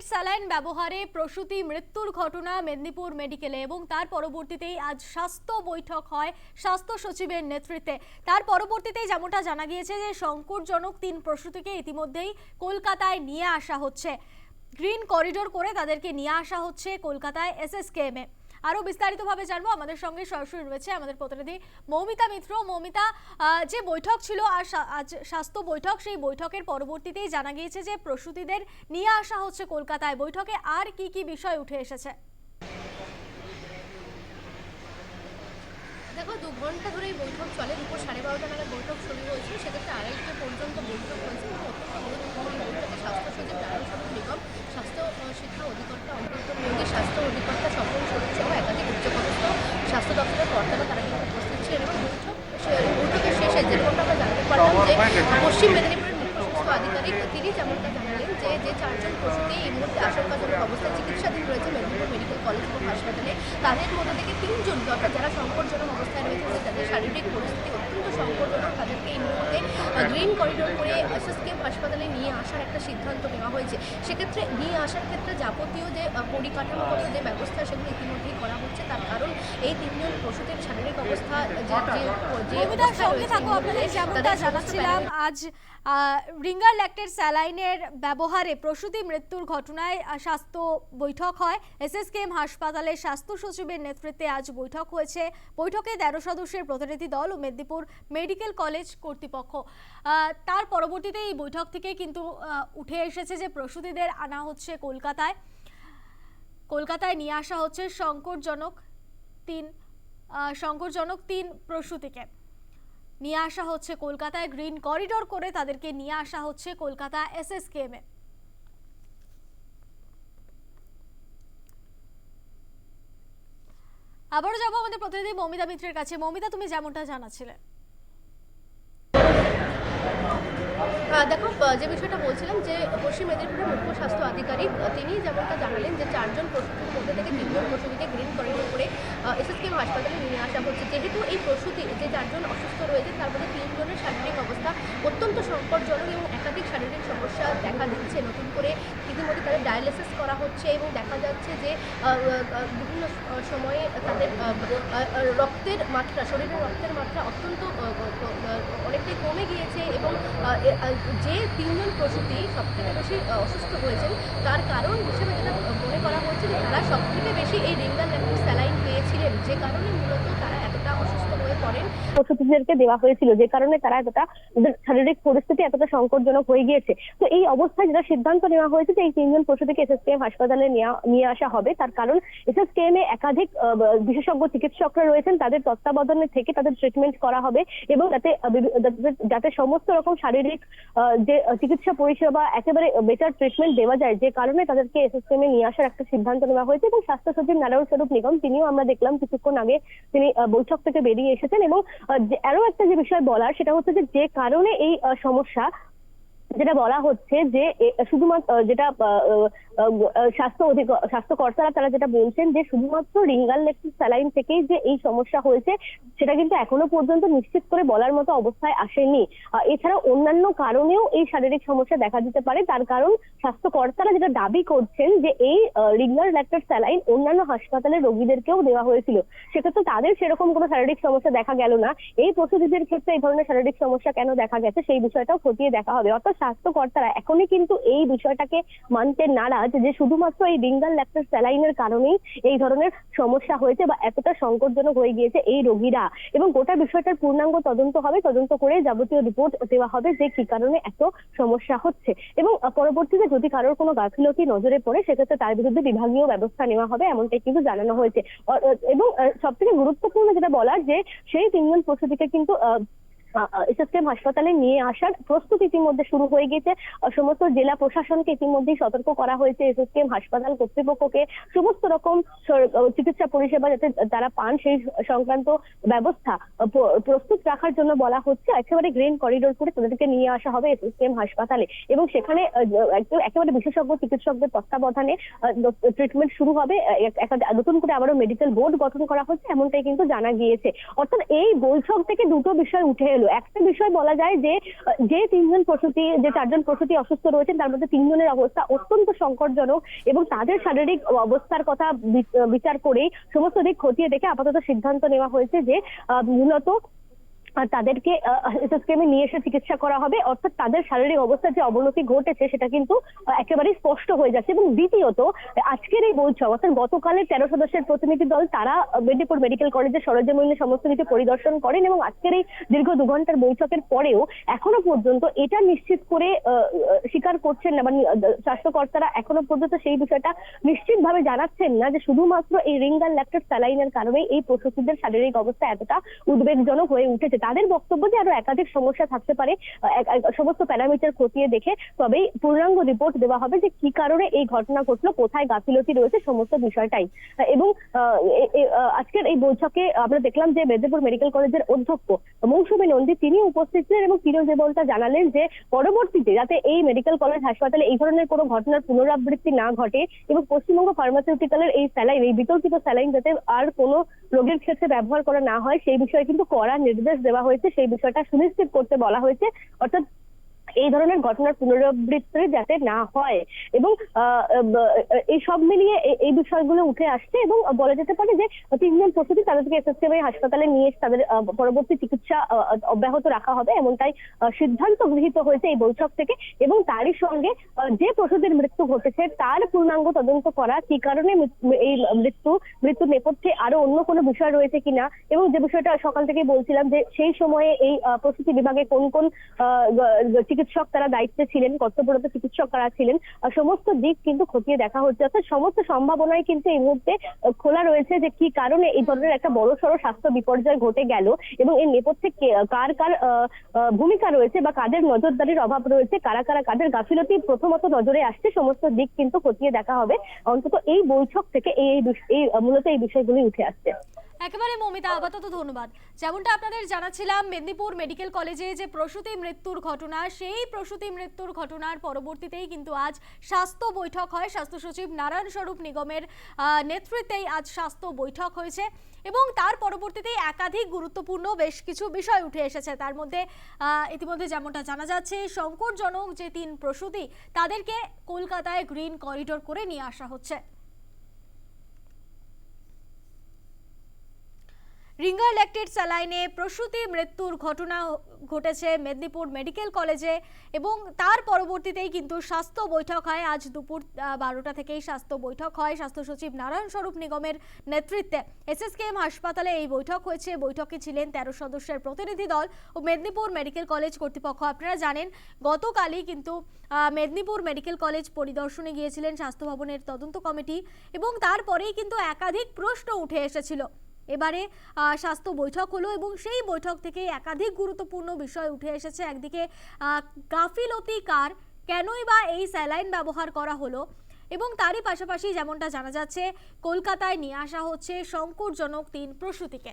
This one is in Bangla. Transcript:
ল্যাক্টেট স্যালাইন ব্যবহারে প্রসূতি মৃত্যুর ঘটনা মেদিনীপুর মেডিকেলে এবং তার পরবর্তীতেই আজ স্বাস্থ্য বৈঠক হয় স্বাস্থ্য সচিবের নেতৃত্বে। তার পরবর্তীতেই যেমনটা জানা গিয়েছে যে সংকটজনক তিন প্রসূতিকে ইতিমধ্যেই কলকাতায় নিয়ে আসা হচ্ছে। গ্রিন করিডোর করে তাদেরকে নিয়ে আসা হচ্ছে কলকাতায় এসএসকেএমে। আরও বিস্তারিতভাবে জানব। আমাদের সঙ্গে সরাসরি রয়েছে আমাদের প্রতিনিধি মৌমিতা মিত্র। মৌমিতা যে বৈঠক ছিল আর আজ স্বাস্থ্য বৈঠক, সেই বৈঠকের পরবর্তীতেই জানা গিয়েছে যে প্রসূতিদের নিয়ে আসা হচ্ছে কলকাতায়। বৈঠকে আর কি কি বিষয় উঠে এসেছে? দেখো, দু ঘণ্টা ধরে এই বৈঠক চলে। দুপুর সাড়ে বারোটা নাগাদ বৈঠক শুরু হয়েছিল সেক্ষেত্রে আড়াইটা পর্যন্ত বৈঠক হয়েছে। এবং অত্যন্ত গুরুত্বপূর্ণ বৈঠকে স্বাস্থ্য সচিব নারায়ণ স্বরূপ নিগম স্বাস্থ্য আহ, শিক্ষা অধিকর্তা অন্তর্গত নিয়োগী স্বাস্থ্য অধিকর্তা স্বপন স্বরূপ সহ একাধিক উচ্চপদস্থ স্বাস্থ্য দপ্তরের কর্তারা তারা কিন্তু উপস্থিত ছিলেন এবং বৈঠক সে- বৈঠকের শেষে যেরকমটা আমরা জানতে পারলাম যে পশ্চিম মেদিনীপুরের মুখ্য স্বাস্থ্য আধিকারিক তিনি যেমনটা জানালেন যে চারজন প্রসূতি এই মুহূর্তে আশঙ্কাজনক অবস্থায় চিকিৎসাধীন রয়েছে মেদিনীপুর মেডিকেল কলেজ এবং হাসপাতালে। তাদের মধ্যে থেকে তিনজন অর্থাৎ যারা সংকটজনক অবস্থায় রয়েছে তাদের শারীরিক পরিস্থিতি অত্যন্ত সংকটজনক। তাদেরকে এই মুহূর্তে গ্রিন করিডোর করে এসএসকেএম হাসপাতালে নিয়ে আসার একটা সিদ্ধান্ত নেওয়া হয়েছে। সেক্ষেত্রে নিয়ে আসার ক্ষেত্রে যাবতীয় যে পরিকাঠামোগত যে ব্যবস্থা সেগুলো ইতিমধ্যেই করা হচ্ছে। তার কারণ এই তিনজন প্রসূতির শারীরিক অবস্থা যে সঙ্গে রয়েছে তাদের জানাচ্ছিলাম আজ রিঙ্গার স্যালাইনের ব্যবহারে প্রসূতি মৃত্যুর ঘটনায় স্বাস্থ্য বৈঠক হয়। এসএসকেএম হাসপাতালে স্বাস্থ্য সচিবের নেতৃত্বে আজ বৈঠক হয়েছে। বৈঠকে তেরো সদস্যের প্রতিনিধি দল ও মেদিনীপুর মেডিকেল কলেজ কর্তৃপক্ষ। তার পরবর্তীতে এই বৈঠক থেকে কিন্তু উঠে এসেছে যে প্রসূতিদের আনা হচ্ছে কলকাতায়। কলকাতায় নিয়ে আসা হচ্ছে সংকটজনক তিন সংকটজনক তিন প্রসূতিকে। নিয়ে আসা হচ্ছে কলকাতায় গ্রিন করিডোর করে তাদেরকে নিয়ে আসা হচ্ছে কলকাতা এসএসকেএম। এ আবারও যাব আমাদের প্রতিনিধি মমিতা মিত্রের কাছে। মৌমিতা, তুমি যেমনটা জানাচ্ছিলে। দেখো যে বিষয়টা বলছিলাম যে পশ্চিম মেদিনীপুরের মুখ্য স্বাস্থ্য আধিকারিক, তিনি যেমনটা জানালেন যে চারজন প্রসূতির মধ্যে থেকে তিনজন প্রসূতিকে গ্রিন করিডোর করে এসএসকেএম হাসপাতালে নিয়ে আসা হচ্ছে। যেহেতু এই প্রসূতি, যে চারজন অসুস্থ রয়েছে, তার মধ্যে তিনজনের শারীরিক অবস্থা অত্যন্ত সংকটজনক এবং একাধিক শারীরিক সমস্যা দেখা দিচ্ছে। নতুন করে ইতিমধ্যে তাদের ডায়ালিসিস করা হচ্ছে এবং দেখা যাচ্ছে যে বিভিন্ন সময়ে তাদের রক্তের মাত্রা, শরীরের রক্তের মাত্রা অত্যন্ত অনেকটাই কমে গিয়েছে এবং যে তিনজন প্রসূতি সবথেকে বেশি অসুস্থ হয়েছেন, তার কারণ হিসেবে যেটা মনে করা হচ্ছে যে তারা সবথেকে বেশি এই রিঙ্গাল যে কারণে মূলত হয়ে প্রসূতিদেরকে দেওয়া হয়েছিল, যে কারণে তারা এতটা শারীরিক পরিস্থিতি এতটা সংকটজনক হয়ে গিয়েছে। তো এই অবস্থায় যেটা সিদ্ধান্ত নেওয়া হয়েছে যে এই তিনজন প্রসূতিকে এসএসকেএম হাসপাতালে নিয়ে আসা হবে, তার কারণ এসএসকেএম এ একাধিক বিশেষজ্ঞ চিকিৎসকরা রয়েছেন, তাদের তত্ত্বাবধানে থেকে তাদের ট্রিটমেন্ট করা হবে এবং যাতে যাতে- সমস্ত রকম শারীরিক যে চিকিৎসা পরিষেবা একেবারে বেটার ট্রিটমেন্ট দেওয়া যায়, যে কারণে তাদেরকে এসএসকেএম এ নিয়ে আসার একটা সিদ্ধান্ত নেওয়া হয়েছে এবং স্বাস্থ্য সচিব নারায়ণ স্বরূপ নিগম, তিনিও আমরা দেখলাম কিছুক্ষণ আগে তিনি বৈঠক থেকে বেরিয়ে এসেছেন এবং আরও একটা যে বিষয় বলার সেটা হচ্ছে যে যে কারণে এই সমস্যা, যেটা বলা হচ্ছে যে শুধুমাত্র যেটা স্বাস্থ্য অধিক স্বাস্থ্য কর্তারা তারা যেটা বলছেন যে শুধুমাত্র রিঙ্গাল লেকটিক স্যালাইন থেকেই যে এই সমস্যা হয়েছে, সেটা কিন্তু এখনও পর্যন্ত নিশ্চিত করে বলার মতো অবস্থায় আসেনি। এছাড়া অন্যান্য কারণেও এই শারীরিক সমস্যা দেখা দিতে পারে, তার কারণ স্বাস্থ্য কর্তারা যেটা দাবি করছেন যে এই রিঙ্গাল ল্যাকটার স্যালাইন অন্যান্য হাসপাতালের রোগীদেরকেও দেওয়া হয়েছিল। সেক্ষেত্রে তাদের সেরকম কোনো শারীরিক সমস্যা দেখা গেল না। এই প্রসূতিদের ক্ষেত্রে এই ধরনের শারীরিক সমস্যা কেন দেখা গেছে, সেই বিষয়টাও খতিয়ে দেখা হবে। অর্থাৎ স্বাস্থ্য কর্তারা এখনই কিন্তু এই বিষয়টাকে মানতে নারাজ। যে শুধুমাত্র এই রিঙ্গাল ল্যাকটার স্যালাইনের কারণেই এই ধরনের সমস্যা হয়েছে বা এতটা সংকটজনক হয়ে গিয়েছে এই রোগীরা। এবং গোটা বিষয়টার পূর্ণাঙ্গ তদন্ত হবে, তদন্ত করে যাবতীয় রিপোর্ট দেওয়া হবে যে কি কারণে এত সমস্যা হচ্ছে। এবং পরবর্তীতে যদি কারোর কোনো গাফিলতি নজরে পড়ে, সেক্ষেত্রে তার বিরুদ্ধে বিভাগীয় ব্যবস্থা নেওয়া হবে, এমনটাই কিন্তু জানানো হয়েছে। এবং সব থেকে গুরুত্বপূর্ণ যেটা বলার যে, সেই তিনজন প্রসূতিকে কিন্তু এসএসকেএম হাসপাতালে নিয়ে আসার প্রস্তুতি ইতিমধ্যে শুরু হয়ে গেছে। সমস্ত জেলা প্রশাসনকে ইতিমধ্যেই সতর্ক করা হয়েছে এসএসকেএম হাসপাতাল কর্তৃপক্ষকে। সমস্ত রকম চিকিৎসা পরিষেবা যাতে তারা পান সেই সংক্রান্ত ব্যবস্থা প্রস্তুত রাখার জন্য বলা হচ্ছে। একেবারে গ্রিন করিডোর করে তাদেরকে নিয়ে আসা হবে এসএসকেএম হাসপাতালে। এবং সেখানে একেবারে বিশেষজ্ঞ, চিকিৎসকদের তত্ত্বাবধানে ট্রিটমেন্ট শুরু হবে। নতুন করে আবারও মেডিকেল বোর্ড গঠন করা হচ্ছে, এমনটাই কিন্তু জানা গিয়েছে। অর্থাৎ এই বৈঠক থেকে দুটো বিষয় উঠে এলো একটা বিষয় বলা যায় যে যে তিনজন প্রসূতি, যে চারজন প্রসূতি অসুস্থ রয়েছেন, তার মধ্যে তিনজনের অবস্থা অত্যন্ত সংকটজনক এবং তাদের শারীরিক অবস্থার কথা বিচার করেই সমস্ত দিক খতিয়ে দেখে আপাতত সিদ্ধান্ত নেওয়া হয়েছে যে মূলত তাদেরকে এসএসকেএমে নিয়ে এসে চিকিৎসা করা হবে। অর্থাৎ তাদের শারীরিক অবস্থার যে অবনতি ঘটেছে, সেটা কিন্তু একেবারেই স্পষ্ট হয়ে যাচ্ছে। এবং দ্বিতীয়ত, আজকের এই বৈঠক, অর্থাৎ গতকালের তেরো সদস্যের প্রতিনিধি দল, তারা মেদিনীপুর মেডিকেল কলেজের সরজমিনে সমস্ত কিছু পরিদর্শন করেন এবং আজকের এই দীর্ঘ দু ঘণ্টার বৈঠকের পরেও এখনও পর্যন্ত এটা নিশ্চিত করে স্বীকার করছেন না মানে স্বাস্থ্যকর্তারা এখনও পর্যন্ত সেই বিষয়টা নিশ্চিতভাবে জানাচ্ছেন না যে শুধুমাত্র এই রিঙ্গার ল্যাকটেড স্যালাইনের কারণে এই প্রসূতিদের শারীরিক অবস্থা এতটা উদ্বেগজনক হয়ে উঠেছে। তাদের বক্তব্য যে আরও একাধিক সমস্যা থাকতে পারে সমস্ত প্যারামিটার খতিয়ে দেখে তবেই পূর্ণাঙ্গ রিপোর্ট দেওয়া হবে যে কি কারণে এই ঘটনা ঘটলো, কোথায় গাফিলতি রয়েছে, সমস্ত বিষয়টাই। এবং আজকের এই বৈঠকে আমরা দেখলাম যে মেদিনীপুর মেডিকেল কলেজের অধ্যক্ষ মৌসুমী নন্দী তিনি উপস্থিত ছিলেন এবং তিনি যেমনটা জানালেন যে পরবর্তীতে যাতে এই মেডিকেল কলেজ হাসপাতালে এই ধরনের কোনো ঘটনার পুনরাবৃত্তি না ঘটে এবং পশ্চিমবঙ্গ ফার্মাসিউটিক্যালের এই স্যালাইন, এই বিতর্কিত স্যালাইন যাতে আর কোনো রোগীর ক্ষেত্রে ব্যবহার করা না হয়, সেই বিষয়ে কিন্তু কড়া নির্দেশ দেওয়া হয়েছে, সেই বিষয়টা সুনিশ্চিত করতে বলা হয়েছে। অর্থাৎ এই ধরনের ঘটনার পুনরাবৃত্তি যাতে না হয় এবং এই সব মিলিয়ে এই বিষয়গুলো উঠে আসছে এবং বলা যেতে পারে যে তিনজন প্রসূতি তাদেরকে এসএসকেএম হাসপাতালে নিয়ে তাদের পরবর্তী চিকিৎসা অব্যাহত রাখা হবে এমনটাই সিদ্ধান্ত গৃহীত হয়েছে এই বৈঠক থেকে এবং তারই সঙ্গে যে প্রসূতির মৃত্যু ঘটেছে তার পূর্ণাঙ্গ তদন্ত করা কি কারণে এই মৃত্যু মৃত্যুর নেপথ্যে আরও অন্য কোনো বিষয় রয়েছে কিনা এবং যে বিষয়টা সকাল থেকে বলছিলাম যে সেই সময়ে এই প্রসূতি বিভাগে কোন কোন আহ, চিকিৎসক তারা দায়িত্বে ছিলেন, কর্তব্যরত চিকিৎসক তারা ছিলেন। সমস্ত দিক কিন্তু খতিয়ে দেখা হচ্ছে। অর্থাৎ সমস্ত সম্ভাবনায় কিন্তু এই মুহূর্তে খোলা রয়েছে যে কি কারণে এই ধরনের একটা বড় সড়ো স্বাস্থ্য বিপর্যয় ঘটে গেল এবং এর নেপথ্যে কার কার ভূমিকা রয়েছে বা কাদের নজরদারির অভাব রয়েছে, কারা কারা কাদের গাফিলতি প্রথমত নজরে আসছে, সমস্ত দিক কিন্তু খতিয়ে দেখা হবে। অন্তত এই বৈঠক থেকে এই এই মূলত এই বিষয়গুলি উঠে আসছে। একেবারে মমিতা, আপাতত ধন্যবাদ। যেমনটা আপনাদের জানাচ্ছিলাম, মেদিনীপুর মেডিকেল কলেজে যে প্রসূতি মৃত্যুর ঘটনা, সেই প্রসূতি মৃত্যুর ঘটনার পরবর্তীতেই কিন্তু আজ স্বাস্থ্য বৈঠক হয়। স্বাস্থ্য সচিব নারায়ণ স্বরূপ নিগমের নেতৃত্বেই আজ স্বাস্থ্য বৈঠক হয়েছে এবং তার পরবর্তীতেই একাধিক গুরুত্বপূর্ণ বেশ কিছু বিষয় উঠে এসেছে। তার মধ্যে ইতিমধ্যে যেমনটা জানা যাচ্ছে, সংকটজনক যে তিন প্রসূতি, তাদেরকে কলকাতায় গ্রিন করিডোর করে নিয়ে আসা হচ্ছে। রিঙ্গার ল্যাকটেড স্যালাইনে প্রসূতি মৃত্যুর ঘটনা ঘটেছে মেদিনীপুর মেডিকেল কলেজে এবং তার পরবর্তীতেই কিন্তু স্বাস্থ্য বৈঠক হয়। আজ দুপুর বারোটা থেকেই স্বাস্থ্য বৈঠক হয় স্বাস্থ্য সচিব নারায়ণ স্বরূপ নিগমের নেতৃত্বে। এসএসকেএম হাসপাতালে এই বৈঠক হয়েছে। বৈঠকে ছিলেন তেরো সদস্যের প্রতিনিধি দল ও মেদিনীপুর মেডিকেল কলেজ কর্তৃপক্ষ। আপনারা জানেন, গতকালই কিন্তু মেদিনীপুর মেডিকেল কলেজ পরিদর্শনে গিয়েছিলেন স্বাস্থ্য ভবনের তদন্ত কমিটি এবং তারপরেই কিন্তু একাধিক প্রশ্ন উঠে এসেছিল। এবারে স্বাস্থ্য বৈঠক হলো এবং সেই বৈঠক থেকে একাধিক গুরুত্বপূর্ণ বিষয় উঠে এসেছে। একদিকে গাফিলতি কার, কেনই বা এই স্যালাইন ব্যবহার করা হলো এবং তারই পাশাপাশি যেমনটা জানা যাচ্ছে, কলকাতায় নিয়ে আসা হচ্ছে সংকটজনক তিন প্রসূতিকে।